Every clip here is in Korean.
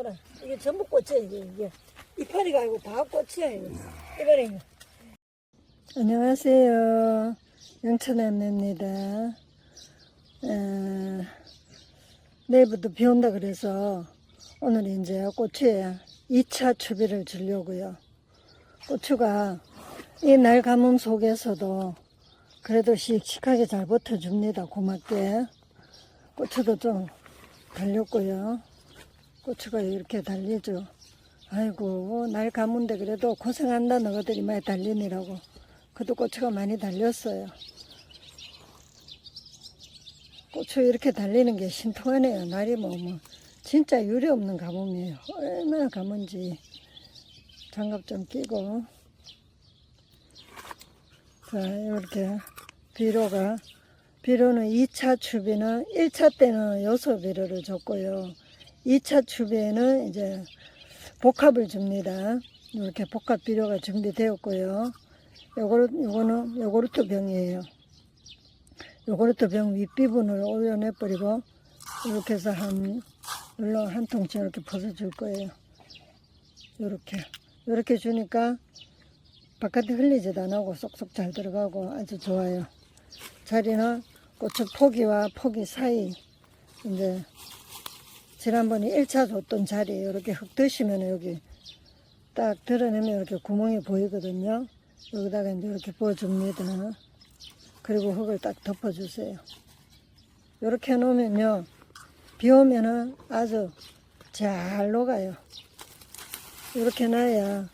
이거라. 이게 전부 꽃이야, 이게. 이게. 이파리가 아니고 다 꽃이야, 이거. 이거라, 이거. 안녕하세요. 영천남매입니다. 에, 내일부터 비 온다 그래서 오늘 이제 고추에 2차 추비를 주려고요. 고추가 이 날 가뭄 속에서도 그래도 씩씩하게 잘 버텨줍니다. 고맙게. 고추도 좀 달렸고요. 고추가 이렇게 달리죠. 아이고, 날 가문데 그래도 고생한다, 너희들이 많이 달리니라고. 그래도 고추가 많이 달렸어요. 고추 이렇게 달리는 게 신통하네요. 날이 뭐, 뭐, 진짜 유리 없는 가뭄이에요. 얼마나 가문지. 장갑 좀 끼고. 자, 이렇게 비료가, 비료는 2차 추비는 1차 때는 요소 비료를 줬고요. 2차 추비에는 이제 복합을 줍니다. 이렇게 복합 비료가 준비되었고요. 요거르, 요거는 요구르트 병이에요. 요구르트 병 윗부분을 올려내버리고 이렇게 해서 한 물론 한 통째 이렇게 벗어줄 거예요. 요렇게 요렇게 주니까 바깥에 흘리지도 안 하고 쏙쏙 잘 들어가고 아주 좋아요. 자리는 고추 포기와 포기 사이 이제 지난번에 1차 줬던 자리 이렇게 흙 드시면 여기 딱 드러내면 이렇게 구멍이 보이거든요. 여기다가 이제 이렇게 부어줍니다. 그리고 흙을 딱 덮어주세요. 이렇게 해놓으면요. 비 오면은 아주 잘 녹아요. 이렇게 놔야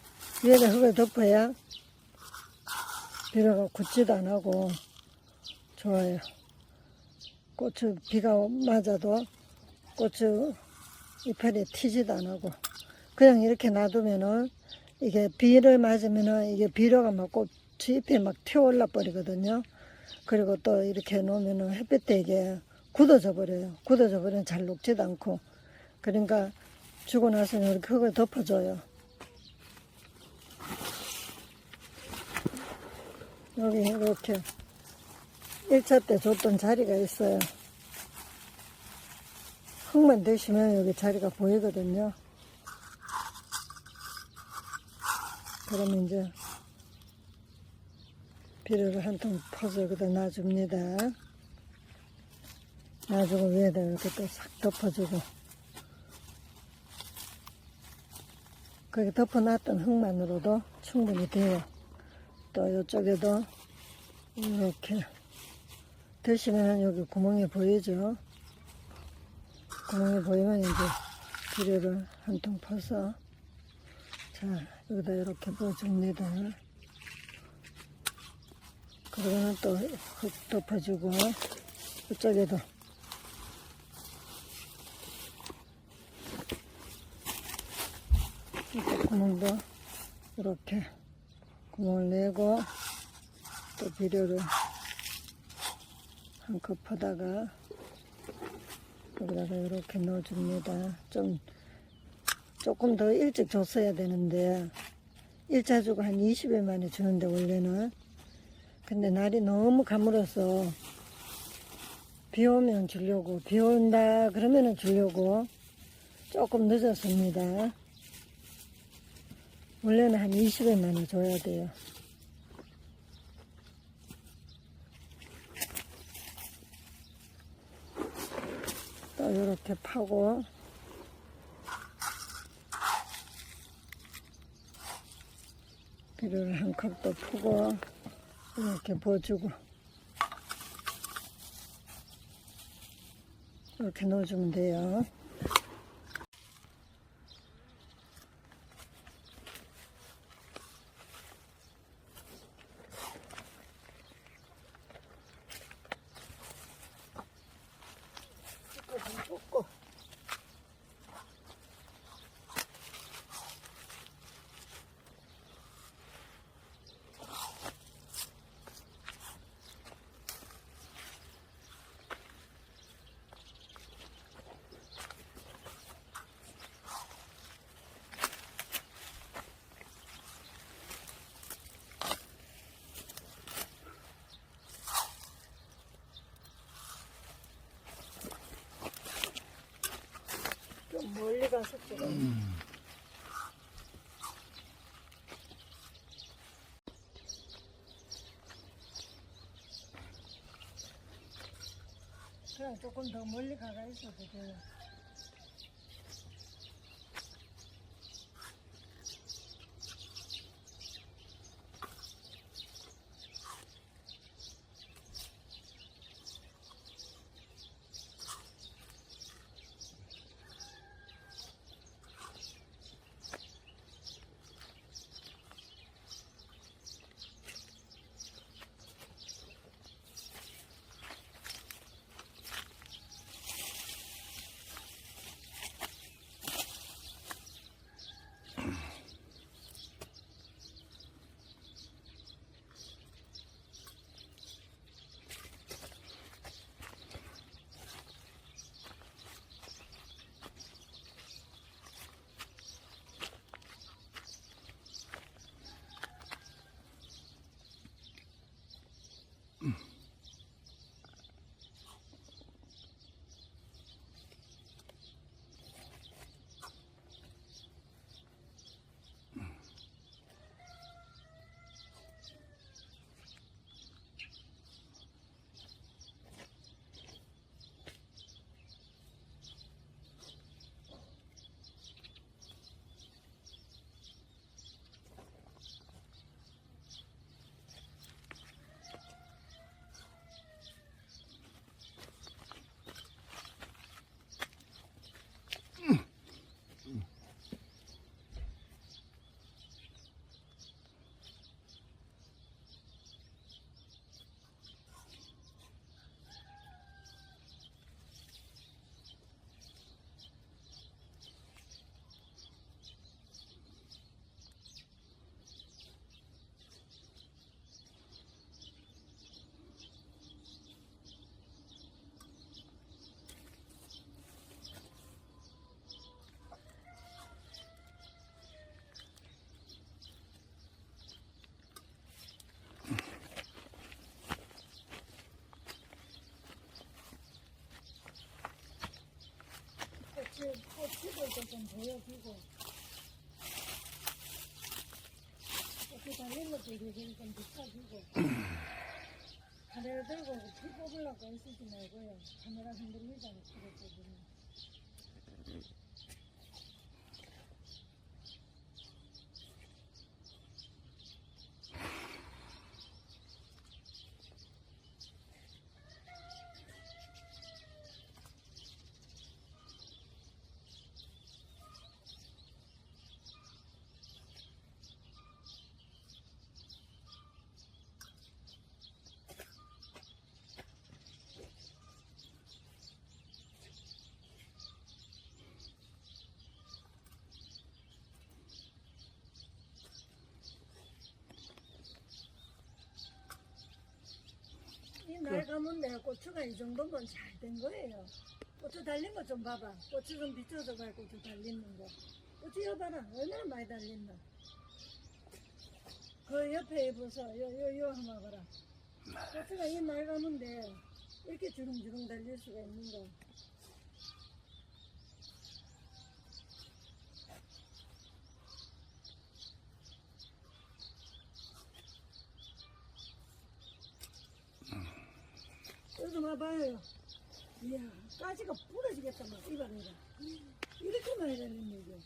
위에다 흙을 덮어야 비료가 굳지도 안 하고 좋아요. 고추 비가 맞아도 고추 이파리 튀지도 안 하고 그냥 이렇게 놔두면은 이게 비를 맞으면은 이게 비료가 막 고추 잎에 막 튀어올라 버리거든요. 그리고 또 이렇게 놓으면은 햇빛에 이게 굳어져 버려요. 굳어져 버리면 잘 녹지도 않고 그러니까 주고 나서는 이렇게 흙을 덮어줘요. 여기 이렇게 1차 때 줬던 자리가 있어요. 흙만 대시면 여기 자리가 보이거든요. 그러면 이제 비료를 한 통 퍼서 여기다 놔줍니다. 놔주고 위에다 이렇게 또 싹 덮어주고 그렇게 덮어놨던 흙만으로도 충분히 돼요. 또 이쪽에도 이렇게 드시면 여기 구멍이 보이죠. 구멍이 보이면 이제 비료를 한 통 퍼서 자 여기다 이렇게 부어줍니다. 그러고는 또 흙 덮어주고 이쪽에도 이쪽 구멍도 이렇게 구멍을 내고 또 비료를 한 컵 퍼다가 여기다가 이렇게 넣어줍니다. 좀 조금 더 일찍 줬어야 되는데 1차 주고 한 20일 만에 주는데 원래는 근데 날이 너무 가물어서 비 오면 주려고 비 온다 그러면은 주려고 조금 늦었습니다. 원래는 한 20일 만에 줘야 돼요. 또 이렇게 파고 비료를 한 컵도 푸고 이렇게 부어주고 이렇게 넣어주면 돼요. 꽂고 그냥 조금 더 멀리 가가 있어도 돼요. 좀 보여주고. 꽃이 달린 것도 이렇게 좀 비춰주고. 카메라 들고 피 뽑으려고 애쓰지 말고요. 카메라 흔들리잖아 피를 뽑으 가문데 고추가 이 정도면 잘 된 거예요. 고추 달린 거 좀 봐봐. 고추 좀 비춰서 봐, 고추 달리는 거. 고추 여봐라. 얼마나 많이 달렸나. 그 옆에 보소. 요, 요, 요 한번 봐라. 고추가 이날 가문데 이렇게 주렁주렁 달릴 수가 있는 거. 봐봐요. 이야, 가지가 부러지겠다, 막, 이봐. 이렇게 많이 달렸네, 이게.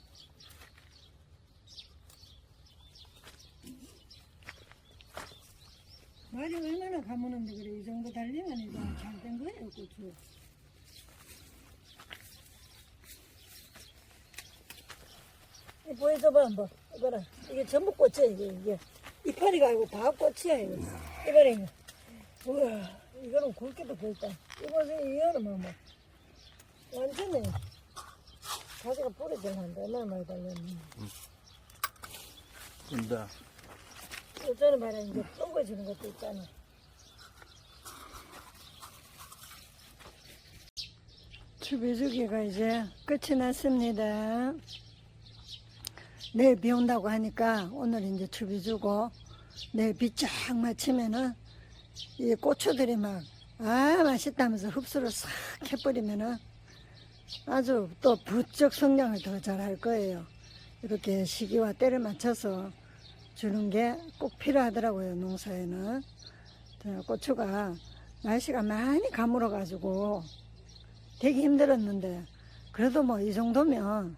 말이 얼마나 가무는데 그래, 이 정도 달리면 이거 잘된 거예요, 고추. 이 보여줘봐, 한번. 이거라. 이게 전부 꽃이야, 이게, 이게. 이파리가 아니고 다 꽃이야, 이거. 이봐라, 이거. 우와, 이거는 굵기도 굵다. 이거는 이거는 뭐, 뭐. 완전히 가지가 부러질한다. 얼마나 많이 달렸니. 된다. 요즘은 봐라, 이제 똥거지는 것도 있잖아. 추비주기가 이제 끝이 났습니다. 내일 비 온다고 하니까 오늘 이제 추비 주고 내일 비쫙 마치면은 이 고추들이 막, 아, 맛있다면서 흡수를 싹 해버리면은 아주 또 부쩍 성장을 더 잘할 거예요. 이렇게 시기와 때를 맞춰서 주는 게 꼭 필요하더라고요, 농사에는. 자, 고추가 날씨가 많이 가물어가지고 되게 힘들었는데, 그래도 뭐 이 정도면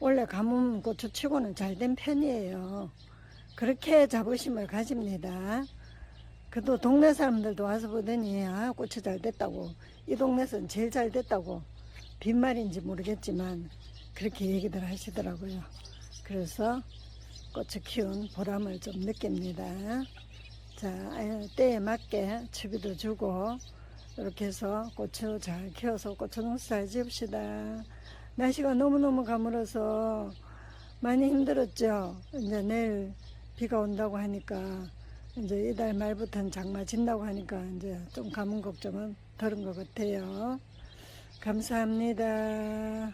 원래 가뭄 고추 치고는 잘 된 편이에요. 그렇게 자부심을 가집니다. 그래도 동네 사람들도 와서 보더니, 아, 고추 잘 됐다고. 이 동네에서는 제일 잘 됐다고. 빈말인지 모르겠지만, 그렇게 얘기들 하시더라고요. 그래서 고추 키운 보람을 좀 느낍니다. 자, 아유, 때에 맞게 추비도 주고, 이렇게 해서 고추 잘 키워서 고추 농사 잘 지읍시다. 날씨가 너무너무 가물어서 많이 힘들었죠. 이제 내일 비가 온다고 하니까, 이제 이달 말부터는 장마 진다고 하니까, 이제 좀 가뭄 걱정은 덜은 것 같아요. 감사합니다.